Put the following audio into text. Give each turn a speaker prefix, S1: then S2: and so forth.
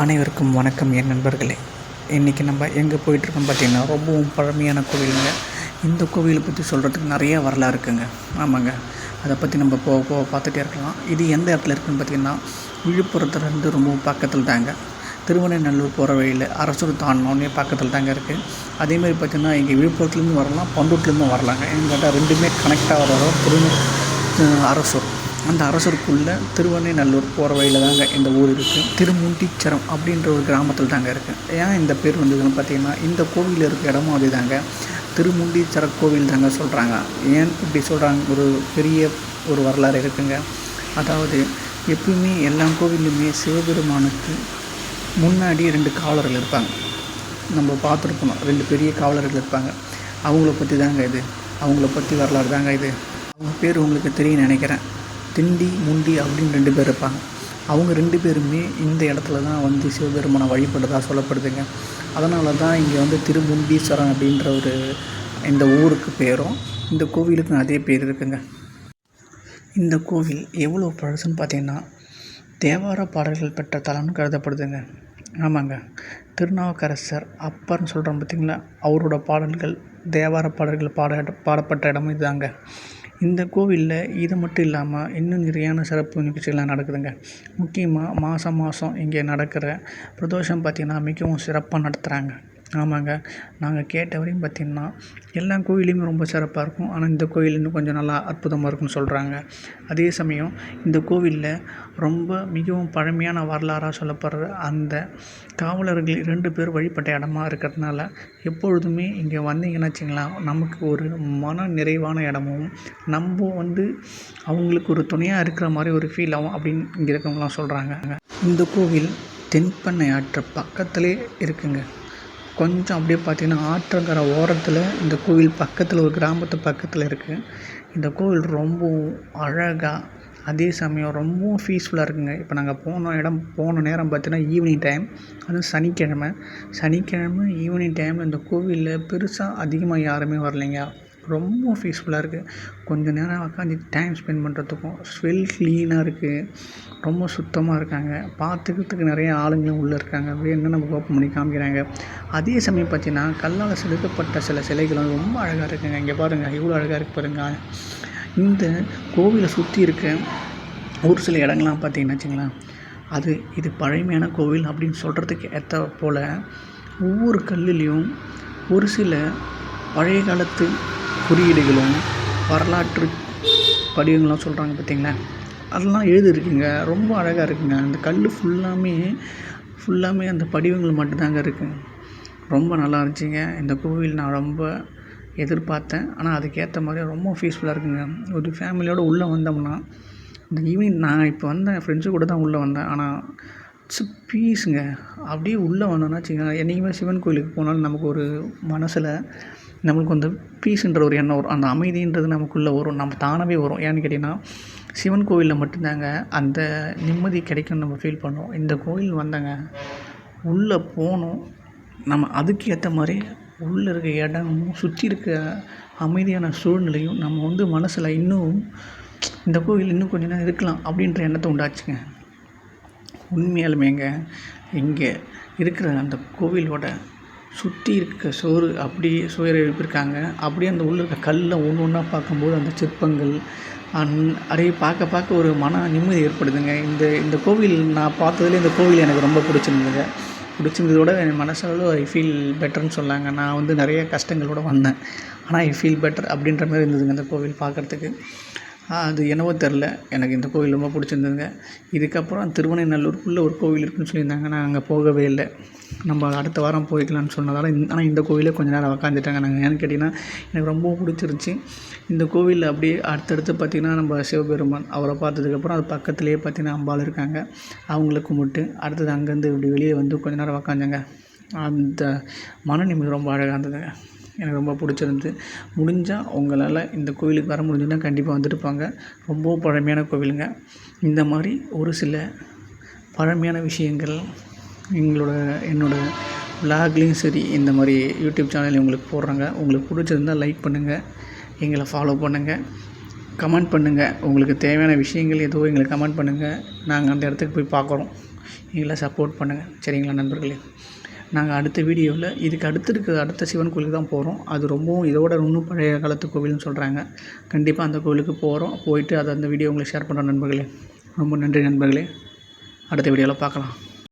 S1: அனைவருக்கும் வணக்கம் என் நண்பர்களே. இன்றைக்கி நம்ம எங்கே போயிட்டுருக்கோம் பார்த்தீங்கன்னா ரொம்பவும் பழமையான கோவிலுங்க. இந்த கோவிலை பற்றி சொல்கிறதுக்கு நிறைய வரலாறு இருக்குங்க. ஆமாங்க. அதை பற்றி நம்ம போக போக பார்த்துட்டே இருக்கலாம். இது எந்த இடத்துல இருக்குதுன்னு பார்த்திங்கன்னா விழுப்புரத்துலேருந்து ரொம்பவும் பக்கத்தில் தாங்க. திருவண்ணநல்லூர் போகிற வழியில் அரசூர் தாண்டினோடனே பக்கத்தில் தாங்க இருக்குது அதேமாதிரி பார்த்திங்கன்னா இங்கே விழுப்புரத்துலேருந்து வரலாம் பண்டூட்லேருந்து வரலாங்க. எங்கிட்ட ரெண்டுமே கனெக்டாக வர திரு அரசூர். அந்த அரசருக்குள்ளே திருவண்ணைநல்லூர் போகிற வழியில் தாங்க இந்த ஊர் இருக்குது திருமுண்டிச்சரம் அப்படின்ற ஒரு கிராமத்தில் தாங்க இருக்குது ஏன் இந்த பேர் வந்ததுன்னு பார்த்தீங்கன்னா இந்த கோவில் இருக்க இடமும் அதுதாங்க. திருமுண்டீச்சர கோவில் தாங்க சொல்கிறாங்க ஏன் இப்படி சொல்கிறாங்க ஒரு பெரிய ஒரு வரலாறு இருக்குங்க. அதாவது எப்பவுமே எல்லா கோவிலுமே சிவபெருமானுக்கு முன்னாடி ரெண்டு காவலர்கள் இருப்பாங்க. நம்ம பார்த்துருக்கணும். ரெண்டு பெரிய காவலர்கள் இருப்பாங்க. அவங்கள பற்றி தாங்க இது. அவங்கள பற்றி வரலாறு தாங்க இது. அவங்க பேர் உங்களுக்கு தெரியும் நினைக்கிறேன். திண்டி முண்டி அப்படின்னு ரெண்டு பேர் இருப்பாங்க. அவங்க ரெண்டு பேருமே இந்த இடத்துல தான் வந்து சிவபெருமானை வழிபடுறதா சொல்லப்படுதுங்க. அதனால தான் இங்கே வந்து திருமுண்டீஸ்வரம் அப்படின்ற ஒரு இந்த ஊருக்கு பேரும் இந்த கோவிலுக்கு அதே பேர் இருக்குங்க. இந்த கோவில் எவ்வளோ பழசுன்னு பார்த்தீங்கன்னா தேவார பாடல்கள் பெற்ற தலம்னு கருதப்படுதுங்க. ஆமாங்க. திருநாவுக்கரசர் அப்பர்னு சொல்கிறோம் பார்த்தீங்களா? அவரோட பாடல்கள் தேவார பாடல்கள் பாட பாடப்பட்ட இடமும் இதுதாங்க. இந்த கோவிலில் இது மட்டும் இல்லாமல் இன்னும் நிறையான சிறப்பு நிகழ்ச்சிகள்லாம் நடக்குதுங்க. முக்கியமாக மாதம் மாதம் இங்கே நடக்கிற பிரதோஷம் பார்த்திங்கன்னா மிகவும் சிறப்பாக நடத்துகிறாங்க ஆமாங்க. நாங்கள் கேட்ட வரையும் பார்த்திங்கன்னா எல்லா கோயிலுமே ரொம்ப சிறப்பாக இருக்கும். ஆனால் இந்த கோயில் இன்னும் கொஞ்சம் நல்லா அற்புதமாக இருக்கும்னு சொல்கிறாங்க அதே சமயம் இந்த கோவிலில் ரொம்ப மிகவும் பழமையான வரலாறாக சொல்லப்படுற அந்த காவலர்கள் இரண்டு பேர் வழிபட்ட இடமா இருக்கிறதுனால எப்பொழுதுமே இங்கே வந்தீங்கன்னு வச்சிங்களா நமக்கு ஒரு மன நிறைவான இடமும் நம்ம வந்து அவங்களுக்கு ஒரு துணையாக இருக்கிற மாதிரி ஒரு ஃபீல் ஆகும் அப்படின்னு இங்கே இருக்கவங்களாம் சொல்கிறாங்க இந்த கோவில் தென்பண்ணை ஆற்று பக்கத்துலேயே இருக்குங்க. கொஞ்சம் அப்படியே பார்த்தீங்கன்னா ஆற்றங்கரை ஓரத்தில் இந்த கோவில் பக்கத்தில் ஒரு கிராமத்து பக்கத்தில் இருக்குது இந்த கோவில் ரொம்பவும் அழகாக அதே சமயம் ரொம்பவும் பீஸ்ஃபுல்லாக இருக்குங்க. இப்போ நாங்கள் போன இடம் போன நேரம் பார்த்தீங்கன்னா ஈவினிங் டைம் அதுவும் சனிக்கிழமை. சனிக்கிழமை ஈவினிங் டைமில் இந்த கோவிலில் பெருசாக அதிகமாக யாருமே வரலைங்க. ரொம்ப பீஸ்ஃபுல்லாக இருக்குது கொஞ்சம் நேரம் உட்காந்து டைம் ஸ்பெண்ட் பண்ணுறதுக்கும் ஸ்வெல் க்ளீனாக இருக்குது ரொம்ப சுத்தமாக இருக்காங்க. பார்த்துக்கிறதுக்கு நிறைய ஆளுங்களும் உள்ளே இருக்காங்க. வேணும்னா நம்ம ஓப்பன் பண்ணி காமிக்கிறாங்க. அதே சமயம் பார்த்தீங்கன்னா கல்லால் செதுக்கப்பட்ட சில சிலைகளும் ரொம்ப அழகாக இருக்குங்க. இங்கே பாருங்கள் எவ்வளோ அழகாக இருக்குது பாருங்கள் இந்த கோவிலை சுற்றி இருக்க ஒரு சில இடங்கள்லாம் பார்த்தீங்கன்னா வச்சுங்களேன் அது இது பழமையான கோவில் அப்படின்னு சொல்கிறதுக்கு ஏற்ற போல் ஒவ்வொரு கல்லுலேயும் ஒரு சில பழைய காலத்து குறியீடுகளும் வரலாற்று படிவங்கள்லாம் சொல்கிறாங்க பார்த்தீங்களா அதெல்லாம் எழுதியிருக்குங்க. ரொம்ப அழகாக இருக்குங்க. அந்த கல் ஃபுல்லாமே ஃபுல்லாமே அந்த படிவங்கள் மட்டும்தாங்க இருக்குது ரொம்ப நல்லா இருந்துச்சுங்க. இந்த கோவில் நான் ரொம்ப எதிர்பார்த்தேன். ஆனால் அதுக்கேற்ற மாதிரி ரொம்ப பீஸ்ஃபுல்லாக இருக்குங்க. ஒரு ஃபேமிலியோடு உள்ளே வந்தோம்னா இந்த ஈவினிங் நான் இப்போ வந்தேன் ஃப்ரெண்ட்ஸு கூட தான் உள்ளே வந்தேன். ஆனால் இட்ஸ் பீஸுங்க அப்படியே உள்ளே வந்தோம்னா வச்சுக்கோங்க என்றைக்குமே சிவன் கோயிலுக்கு போனாலும் நமக்கு ஒரு மனசில் நம்மளுக்கு வந்து பீஸுன்ற ஒரு எண்ணம் வரும். அந்த அமைதின்றது நமக்குள்ளே வரும். நம்ம தானாகவே வரும். ஏன்னு கேட்டிங்கன்னா சிவன் கோவிலில் மட்டும்தாங்க அந்த நிம்மதி கிடைக்கும்னு நம்ம ஃபீல் பண்ணுவோம் இந்த கோயில் வந்தங்க உள்ளே போனோம். நம்ம அதுக்கு ஏற்ற மாதிரி உள்ளே இருக்க இடமும் சுற்றி இருக்க அமைதியான சூழ்நிலையும் நம்ம வந்து மனசில் இன்னும் இந்த கோவில் இன்னும் கொஞ்ச நேரம் இருக்கலாம் அப்படின்ற எண்ணத்தை உண்டாச்சுங்க. உண்மையாலுமேங்க இங்கே இருக்கிற அந்த கோவிலோட சுற்றி இருக்க சுவர் அப்படியே சுவர் எழுப்பியிருக்காங்க அப்படியே அந்த உள்ள இருக்க கல்லை ஒன்று ஒன்றா பார்க்கும்போது அந்த சிற்பங்கள் அந் அப்படியே பார்க்க பார்க்க ஒரு மன நிம்மதி ஏற்படுதுங்க. இந்த இந்த கோவில் நான் பார்த்ததுலேயே இந்த கோவில் எனக்கு ரொம்ப பிடிச்சிருந்ததுங்க. பிடிச்சிருந்ததோட என் மனசளவு ஐ ஃபீல் பெட்டர்னு சொன்னாங்க. நான் வந்து நிறைய கஷ்டங்களோட வந்தேன். ஆனால் ஐ ஃபீல் பெட்டர் அப்படின்ற மாதிரி இருந்ததுங்க அந்த கோவில் பார்க்குறதுக்கு. அது என்னவோ தெரில. எனக்கு இந்த கோவில் ரொம்ப பிடிச்சிருந்ததுங்க. இதுக்கப்புறம் திருவண்ணைநல்லூருக்குள்ளே ஒரு கோவில் இருக்குன்னு சொல்லியிருந்தாங்க. நான் அங்கே போகவே இல்லை. நம்ம அடுத்த வாரம் போய்க்கலாம்னு சொன்னதால் இந்த ஆனால் இந்த கோவிலே கொஞ்சம் நேரம் உக்காந்துட்டாங்க. நாங்கள் ஏன்னு கேட்டிங்கன்னா எனக்கு ரொம்ப பிடிச்சிருந்துச்சி. இந்த கோவிலில் அப்படியே அடுத்தடுத்து பார்த்திங்கன்னா நம்ம சிவபெருமான் அவரை பார்த்ததுக்கப்புறம் அது பக்கத்துலேயே பார்த்திங்கன்னா அம்பாள் இருக்காங்க. அவங்கள கும்பிட்டு அடுத்தது அங்கேருந்து இப்படி வெளியே வந்து கொஞ்ச நேரம் உக்காந்தேங்க. அந்த மன நிம்மதி ரொம்ப அழகாக இருந்ததுங்க. எனக்கு ரொம்ப பிடிச்சிருந்துது. முடிஞ்சால் உங்களால் இந்த கோவிலுக்கு வர முடிஞ்சுதுன்னா கண்டிப்பாக வந்துட்டு போங்க ரொம்ப பழமையான கோவிலுங்க. இந்த மாதிரி ஒரு சில பழமையான விஷயங்கள் எங்களோட என்னோடய விலாக்லேயும் சரி இந்த மாதிரி யூடியூப் சேனல் உங்களுக்கு போடுறாங்க. உங்களுக்கு பிடிச்சிருந்தால் லைக் பண்ணுங்கள் எங்களை ஃபாலோ பண்ணுங்கள் கமெண்ட் பண்ணுங்கள் உங்களுக்கு தேவையான விஷயங்கள் ஏதோ எங்களுக்கு கமெண்ட் பண்ணுங்கள் நாங்கள் அந்த இடத்துக்கு போய் பார்க்குறோம். எங்களை சப்போர்ட் பண்ணுங்கள் சரிங்களா நண்பர்களே? நாங்கள் அடுத்த வீடியோவில் இதுக்கு அடுத்து இருக்க அடுத்த சிவன் கோயிலுக்கு தான் போகிறோம் அது ரொம்பவும் இதோட இன்னும் பழைய காலத்து கோவில்னு சொல்கிறாங்க கண்டிப்பாக அந்த கோவிலுக்கு போகிறோம் போயிட்டு அதை அந்த வீடியோ உங்களுக்கு ஷேர் பண்ணுறோம் நண்பர்களே. ரொம்ப நன்றி நண்பர்களே. அடுத்த வீடியோவில் பார்க்கலாம்.